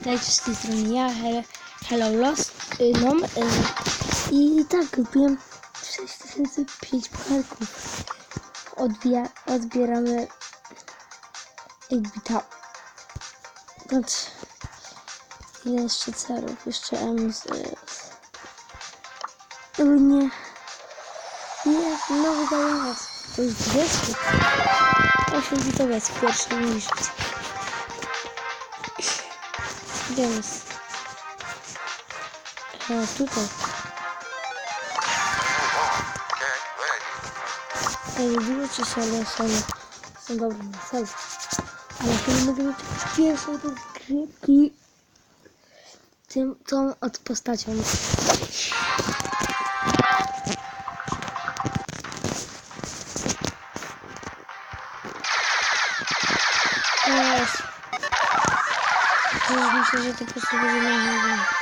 Dajcie z tej strony ja, Hello, hello Lost, y, no, y, i tak kupiłem 6005 pucharków. Odbija, odbieramy 8-bita. Patrz, ile jeszcze cerów, jeszcze M z... O nie, nie, znowu daję was. To jest 20. 8 bitowiec, pierwszy niż. Gdzie on jest? A, tutaj. Wiem, czy się, ale są, są dobre na cel. Ale ja nie mogę mieć pierwszej rozgrywki tym, tą od postacią. Już myślę, że to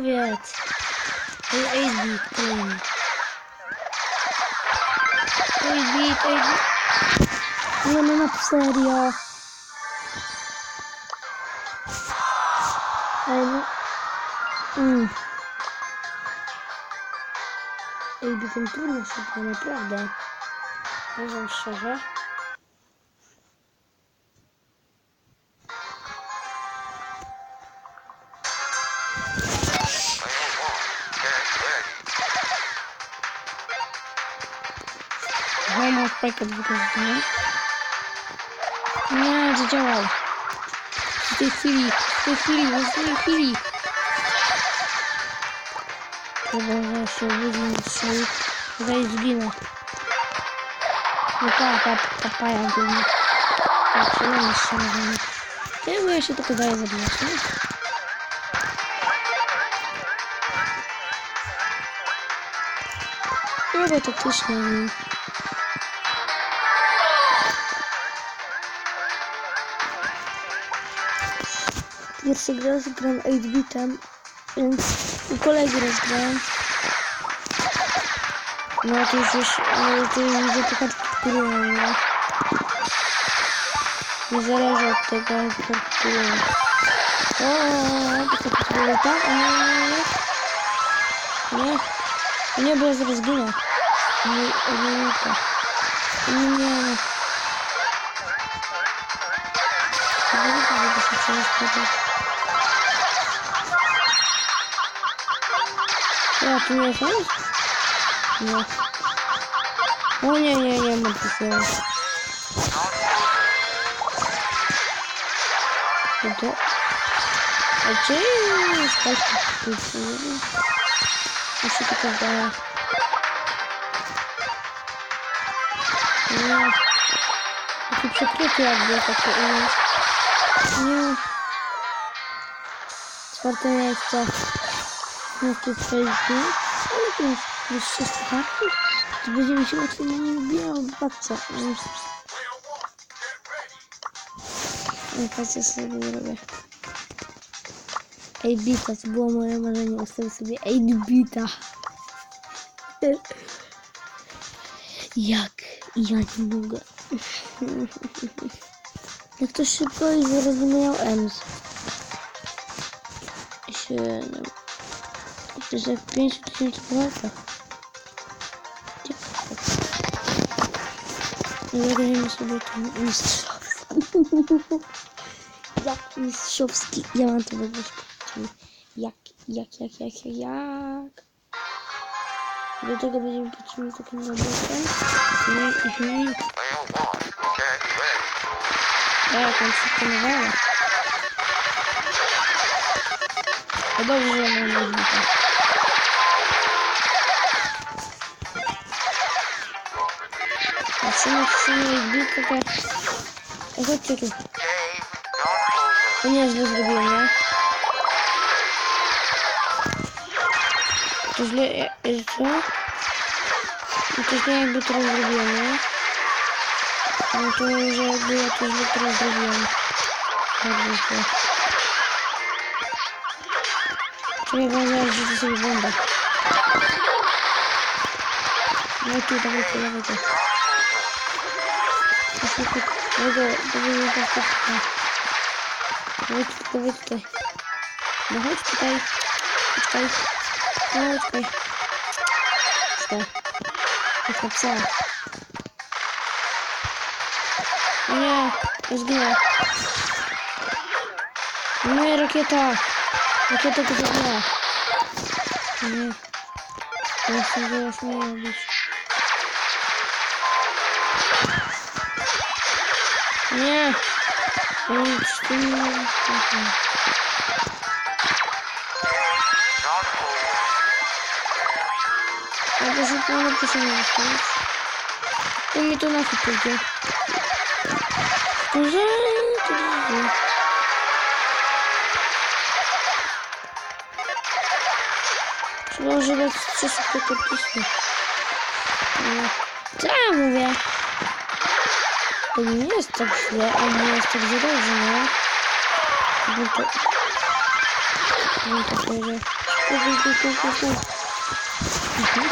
Kolejny. Ej, bit, ej, bit. Nie, no na serio. Ej, no. Mm. Ej, bitem trudno się było, naprawdę. Powiem szczerze. Do wykorzystania. Nie, zadziałał. W tej chwili, w tej chwili, w tej chwili. Chyba, że się wyzwę strzelił. Tutaj zginę. No tak, ta papaja ginie. Tak, przynajmniej strzelanie. Nie, bo ja się tylko daję zabijać, nie? No bo taktycznie nie. Pierwszy raz gram 8-bitem, więc u kolegi rozgrałem. No to już, już no, to już widzę mam, no. Nie zależy od tego, który mam. O, to to było tak? O, nie, nie, nie. Nie, O nie, bo ja zaraz ginę. Nie, o nie, nie, to. Nie, nie, nie. Nie wiem, żeby się przenieść Ja, tu nie nic? Nie. O nie, nie, nie, mam tu się. No to... A gdzie jest palka? Ja się tylko zdaje. Nie. Taki przykryty jakby taki ująć. Nie. Czwarte miejsce. Tu przejdzie. Ale to jest już wszystko karty. To będziemy się łatwiej na nim bijało. Patrzcie. No patrzcie sobie zrobię. 8 bita, to było moje marzenie. Ustawię sobie 8 bita. Jak? Ja nie mogę. Jak to szybko i zaraz będę miał EMS. 7. Przecież jak 5000 latach. Zagrajmy sobie ten mistrzowski. jak mistrzowski. Ja mam to wybrać. Jak, jak, jak, jak, jak, jak. Do tego będziemy potrzebni takim robotem. Mhm. Tak, on się planowała. No dobrze, że mam możliwość. Сильно, сильно бить пока. Вот что тут. Меня жду забил, да? Ты зле... Это... Это зле я буду разрубил, да? Ну то уже было, это зле разрубил. Как же что? Тебе глаза ждите себе бомба. Ну ты давай, давай, давай. Давай, давай, давай, давай. Давай, давай, давай. Давай, читай. Читай. Давай, читай. Что? Как написала? Не, сгнила. Ну и ракета. Ракета ты сгнила. Нет. Я сидела с ней обычно. Nie! Nic tu nie A to się tu nie proszę nie zostawić. Mi to na chwilę. Może... To dobrze. Może być coś tylko podpisy. Co ja mówię? To nie jest tak źle, a nie jest tak źle dobrze, nie? No to... No to tu. Mhm.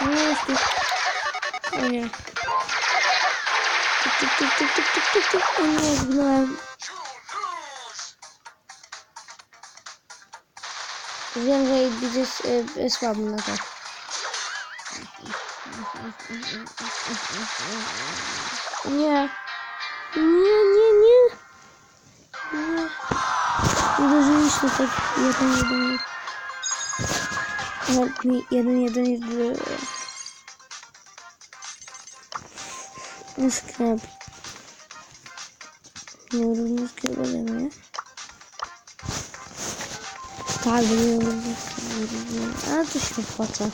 No jest tu. O nie. Tuk, tuk, tuk, tuk, tuk, tuk, tuk. O nie, zgnąłem. Wiem, że widzę jest y, słaby na to. Nie. Nie, nie, nie. Nie. Uderzyliśmy tak jeden, jeden. Help me, jeden, jeden, jeden. Sklep. Nie równo sklep ode mnie. Tak, nie równo sklep. Ale to się opłaca.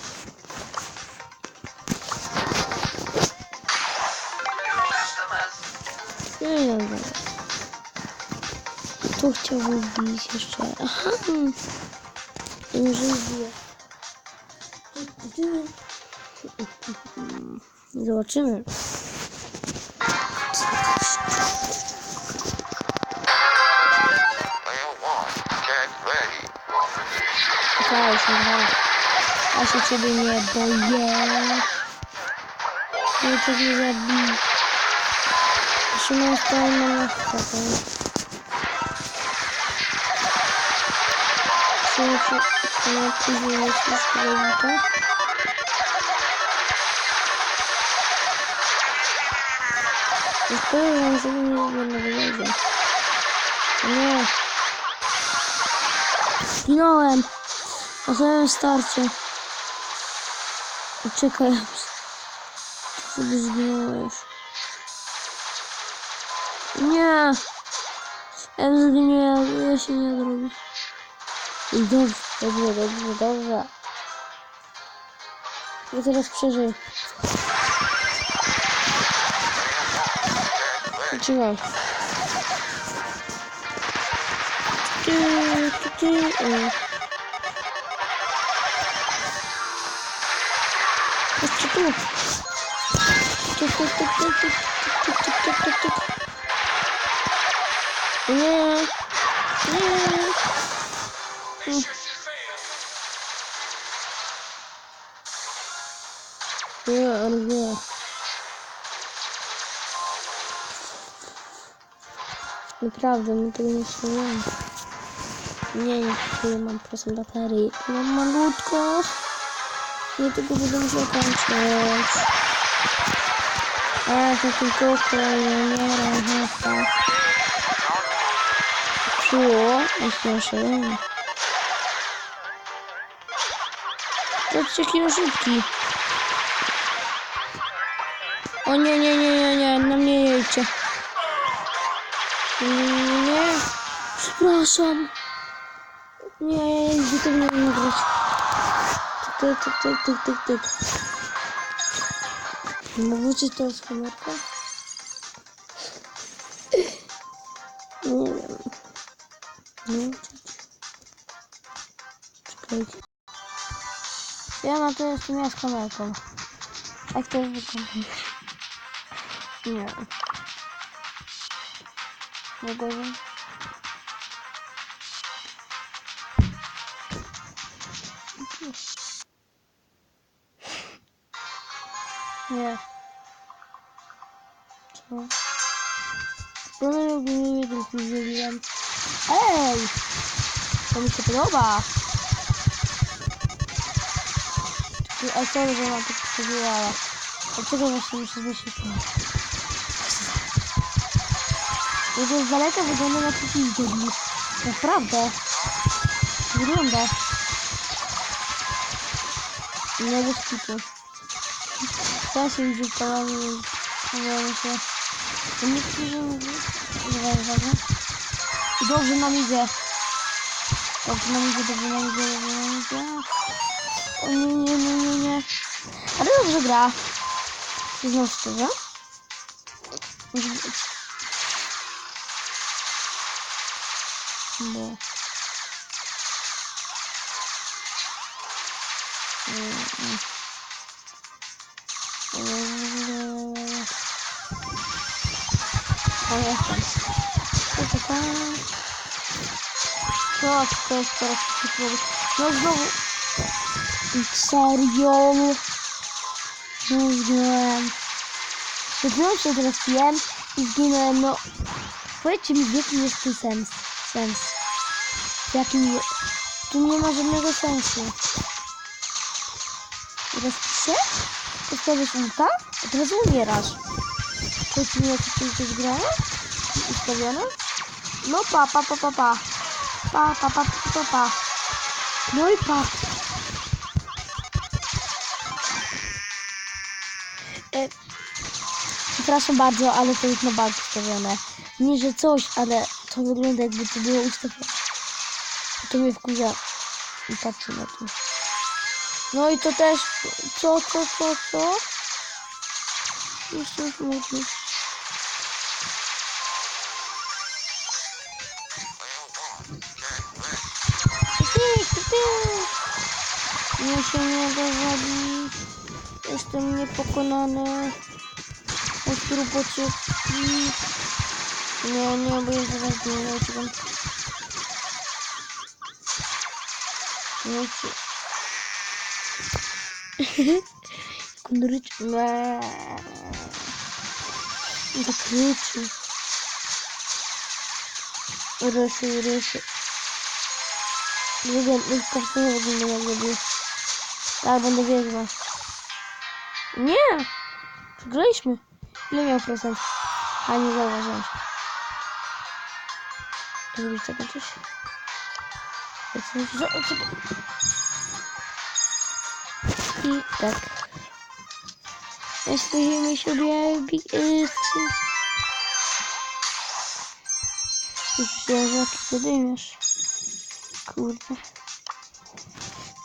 tu chciał wbić jeszcze. Aha! I może. Zobaczymy. Daj się, daj. Ja się ciebie nie boję. Nie cię nie zabiję. Szymon stoi na nas Trzymaj się, trzymaj później myślisz, że to. Powiem, że nie będę wiedział. Nie. Zginąłem. Na samym starcie. Czekaj. Ty sobie zginąłeś. Nie. Ja zginąłem, ja się nie zrobię. Tyk, tyk, tyk, tyk, tyk, tyk, tyk, tyk. Nie. Nie. Nie, ale nie. Naprawdę, my tego nie strzelamy. Nie, nie, tyle mam procent baterii. Mam malutko. Nie tego będę musiał kończyć. A, to tylko kolejny, nie, racha. Co? Proszę. Patrzcie, jaki on szybki. O nie, nie, nie, nie, nie, na mnie jedźcie. Nie. Przepraszam. Nie, gdzie to mnie nie grać. Tyk, tyk, tyk, tyk, tyk, tyk. Mówicie to jest komórka? Diana to jestem ja z kamerką. Jak to wygląda? Nie. Nie gorzej. Nie. Co? Dalej ogólnie nie zrobiłem. Ej! To mi się podoba. Ty- A sorry, że mam tak powiedziała. Dlaczego właśnie muszę zmieścić? Jego z daleka wygląda na coś debil. Naprawdę. Wygląda. Nie bez kitu. Ja się kolorze, podoba mi się. To nie mówi. Uwaga, uwaga. I dobrze nam idzie. Dobrze nam idzie, dobrze nam idzie, dobrze nam idzie. Ні-ні-ні-ні-ні. А це вже гра. Ти знову що гра? Да. М-м-м. Поехали. Что такое? Что, что, что, что, что, что, что, teraz taki No zginąłem. Dopiero się teraz piłem i zginąłem, no. Powiedzcie mi, w jakim jest tu sens? Sens. W jakim... Tu nie ma żadnego sensu. Teraz się? Postawisz ulta, a teraz umierasz. Powiedzcie mi, jak to jest grane? Ustawione? No pa, pa, pa, pa, pa. Pa, pa, pa, pa, pa, pa. No i pa. Przepraszam bardzo, ale to jest na bank ustawione. Nie, że coś, ale to wygląda jakby to było ustawione. To mnie wkurza. I patrzę na to. No i to też... Co, co, co, co? Ty, ty. Nie się nie zabić. Jestem niepokonany. Пустыру почти. Не, не обрезать разделочком. Ночи. Кундрыч. Да круче. Рыси, рыси. Видим, их картина выглядела году. Так, бандагезма. Не, играешь мне? No Ile miał procent? A nie zauważyłem się. Zrobić tego coś? I tak. Spójrzmy sobie skrzynki. Już się rzeczy wydymiesz. Kurde.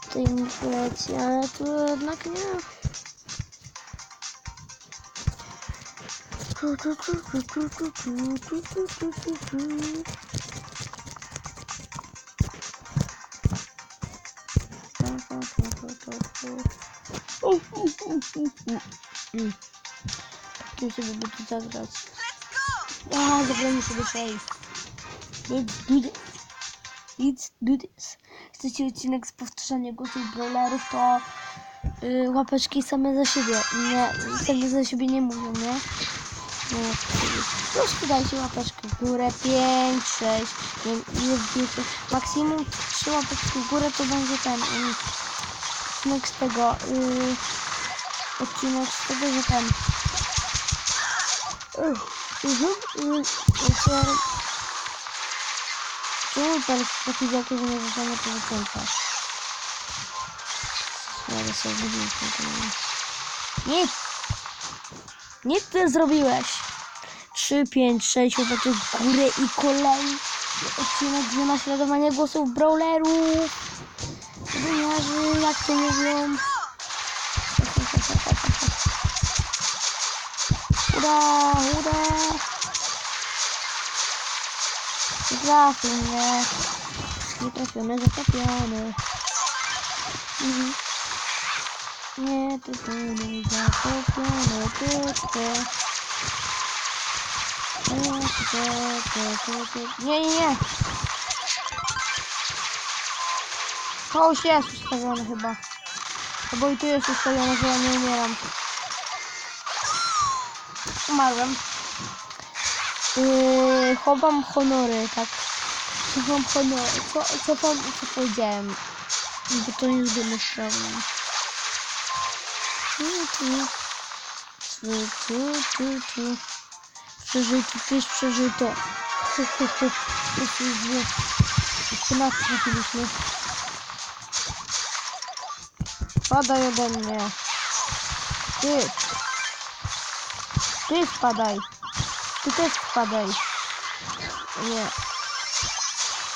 Tutaj inflacja, ale tu jednak nie. Tu sobie by tu zagrać. A, zagrajmy sobie save. Let's do this. Let's do this. Chcecie odcinek z powtarzania głosów brawlerów, to y, łapeczki same za siebie. Nie, same za siebie nie mówią, nie? No, Plus dajcie łapeczkę w górę 5, 6, 5, maksimum 3 łapeczki w górę to będzie ten um, odcinek z tego yy, odcinek z tego, że ten Czemu perspektywiakie, że nie zostanie to wyciągnięte? Ale sobie widzę, to nie. Nic! Nic ty zrobiłeś! 3, 5, 6, chłopaczek w górę i kolejny odcinek gdzie naśladowanie głosów brawlerów. Gdyniarzy, jak to mówią. Hura, hura. Trafił mnie. Nietrafiony, zatopiony. Mhm. Nie, ty, ty, nie, zatopiony, ty. Nie, nie, nie. To już jest ustawione chyba. Bo i tu jest ustawione, że ja nie umieram. Umarłem. Yy, chowam honory, tak. Chowam honory. Co, co, pan, co powiedziałem? Bo to nie zgodne z prawem. Tu. Tu, tu, tu, tu. Przeżyto, to jest przeżyto. Hu, hu, hu. Jeszcze nas trafiliśmy. Spadaj ode mnie. Ty. Ty spadaj. Ty też spadaj. Nie.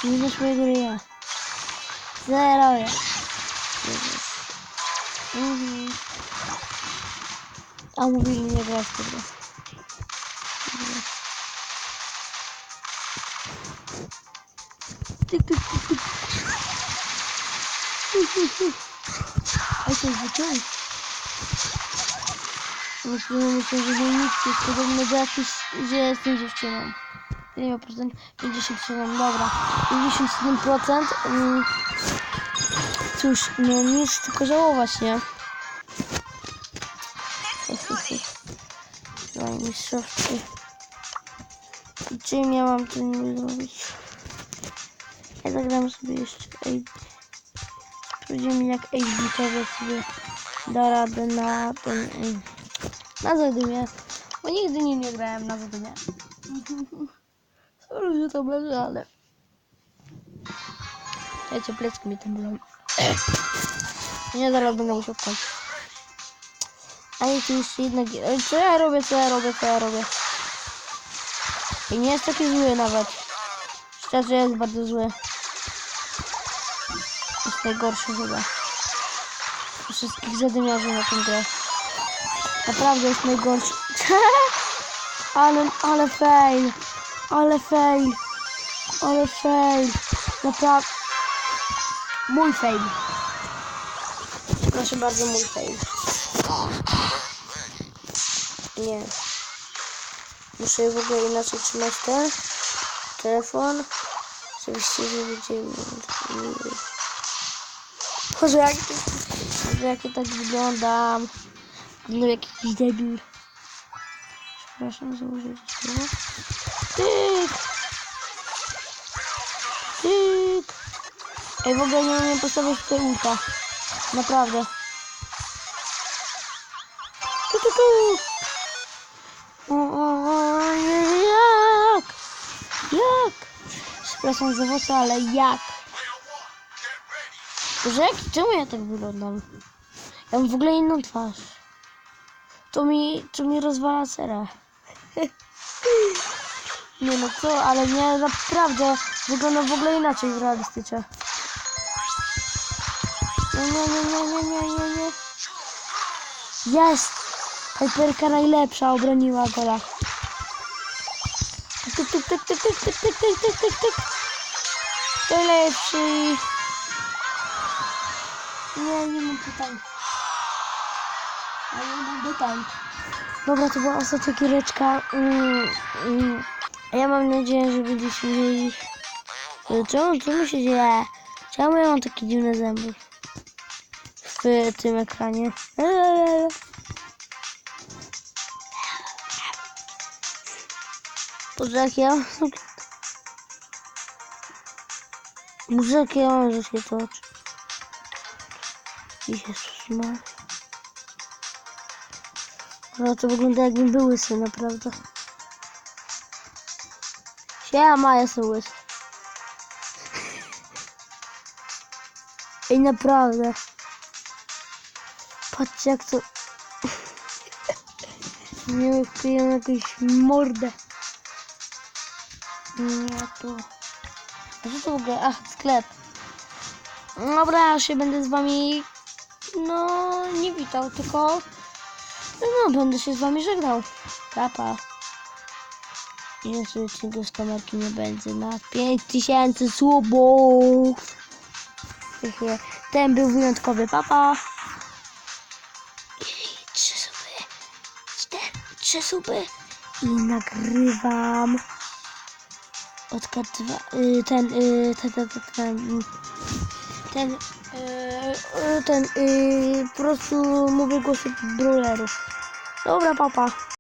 Nie wiesz mojego ryja. Zero. Mhm. A mówili nie grać tego. A to jest wyciąg. Myślę, myślę, że nie nic jest podobne do jakiś, że jestem dziewczyną. Ile procent? 57, dobra. 57%. Mm. Cóż, no nic tylko żałować, nie? Dwa mistrzowskie. I czym ja mam to nie zrobić? Ja zagram sobie jeszcze AB. Sprawdzimy jak to sobie da radę na ten... Na zadymie. Bo nigdy nie, nie grałem na zadymie. Sorry, że to będzie, ale... Wiecie, plecki mi tam bolą. Nie, zaraz będę musiał kończyć. A nie, tu jeszcze jedna gier. Ej, Co ja robię, co ja robię, co ja robię? I nie jest taki zły nawet. Szczerze jest bardzo zły. Jest najgorszy chyba. Wszystkich zadymiarzy na tym grę. Naprawdę jest najgorszy. ale, ale fail. Ale fail. Ale fail. Naprawdę. Mój fail. Proszę bardzo, mój fail. Nie. Muszę w ogóle inaczej trzymać ten telefon. Oczywiście, że będzie miły. Boże, jak to, Boże, jak to tak wyglądam. No jakiś debil. Przepraszam, założę słowo. Tyk! Tyk! Ej, w ogóle nie umiem postawić tutaj ulta. Naprawdę. Tu, tu, tu! O, jak? Jak? Przepraszam za włosy, ale jak? Jaki, czemu ja tak wyglądam? Ja mam w ogóle inną twarz. To mi, to mi rozwala serę. nie no co, ale nie, naprawdę wyglądam w ogóle inaczej w realistyce. Nie, nie, nie, nie, nie, nie, nie, nie. Jest! Hyperka najlepsza obroniła gola. Tyk, tyk, tyk, tyk, tyk, tyk, tyk, tyk, tyk, tyk. Najlepszy. Nie, nie mam pytań. A ja mam pytań. Dobra, to była ostatnia giereczka. Mm, mm. Ja mam nadzieję, że będziecie mieli... Czemu, co mi się dzieje? Czemu ja mam takie dziwne zęby? W tym ekranie. Eee. Boże, jak ja... Boże, jak ja mam się to oczy. Jezus Maria. No to wygląda jakbym był łysy, naprawdę. Siema, jestem łysy. Ej, naprawdę. Patrzcie jak to... Nie wkleję jakąś mordę. Nie, tu. A co to w ogóle? Ach, sklep. Dobra, ja się będę z wami... No, nie witał, tylko... No, będę się z wami żegnał. Papa. Jeszcze odcinku z kamerki nie będzie na 5000 subów. Ten był wyjątkowy, papa. I trzy suby. Cztery, trzy suby. I nagrywam. Y, ten, y, ten, ten, ten, ten, ten, y, y, ten, y, po prostu mówię głosy brawlerów. Dobra, papa.